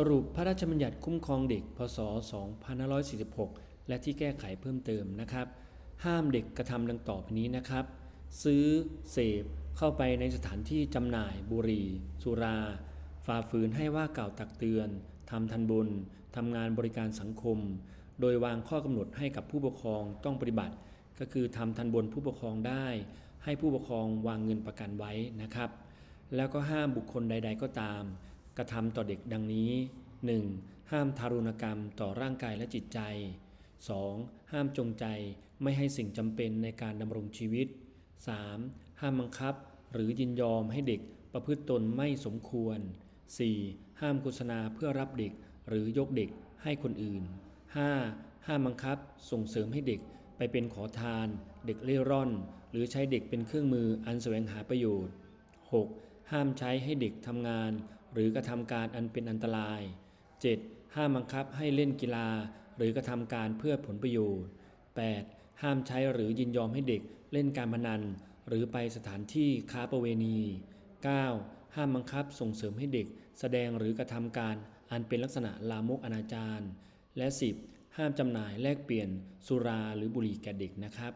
สรุปพระราชบัญญัติคุ้มครองเด็ก พศ 2546 และที่แก้ไขเพิ่มเติมนะครับ ห้ามเด็กกระทำดังต่อไปนี้นะครับ ซื้อ เสพ เข้าไปในสถานที่จำหน่าย บุหรี่ สุรา ฝ่าฝืนให้ว่ากล่าวตักเตือน ทำทันบนทำงานบริการสังคม โดยวางข้อกำหนดให้กับผู้ปกครองต้องปฏิบัติ ก็คือทำทันบนผู้ปกครองได้ ให้ผู้ปกครองวางเงินประกันไว้นะครับ แล้วก็ห้ามบุคคลใด ๆ ก็ตาม กระทำต่อเด็กดังนี้ 1. ห้ามทารุณกรรมต่อร่างกายและจิตใจ 2. ห้ามจงใจไม่ให้สิ่งจำเป็นในการดำรงชีวิต 3. ห้ามบังคับ หรือยินยอมให้เด็กประพฤติตนไม่สมควร 4. ห้ามโฆษณาเพื่อรับเด็กหรือยกเด็กให้คนอื่น 5. ห้ามบังคับส่งเสริมให้เด็กไปเป็นขอทาน เด็กเล่ร่อน หรือใช้เด็กเป็นเครื่องมืออันแสวงหาประโยชน์ 6. ห้ามใช้ให้เด็กทำงาน หรือกระทำการอันเป็นอันตราย 7. ห้ามบังคับให้เล่นกีฬา หรือกระทำการเพื่อผลประโยชน์ 8. ห้ามใช้หรือยินยอมให้เด็กเล่นการพนัน หรือไปสถานที่ค้าประเวณี 9. ห้ามบังคับส่งเสริมให้เด็ก แสดงหรือกระทำการอันเป็นลักษณะลามกอนาจารและ 10. ห้ามจำหน่ายแลกเปลี่ยนสุราหรือบุหรี่แก่เด็กนะครับ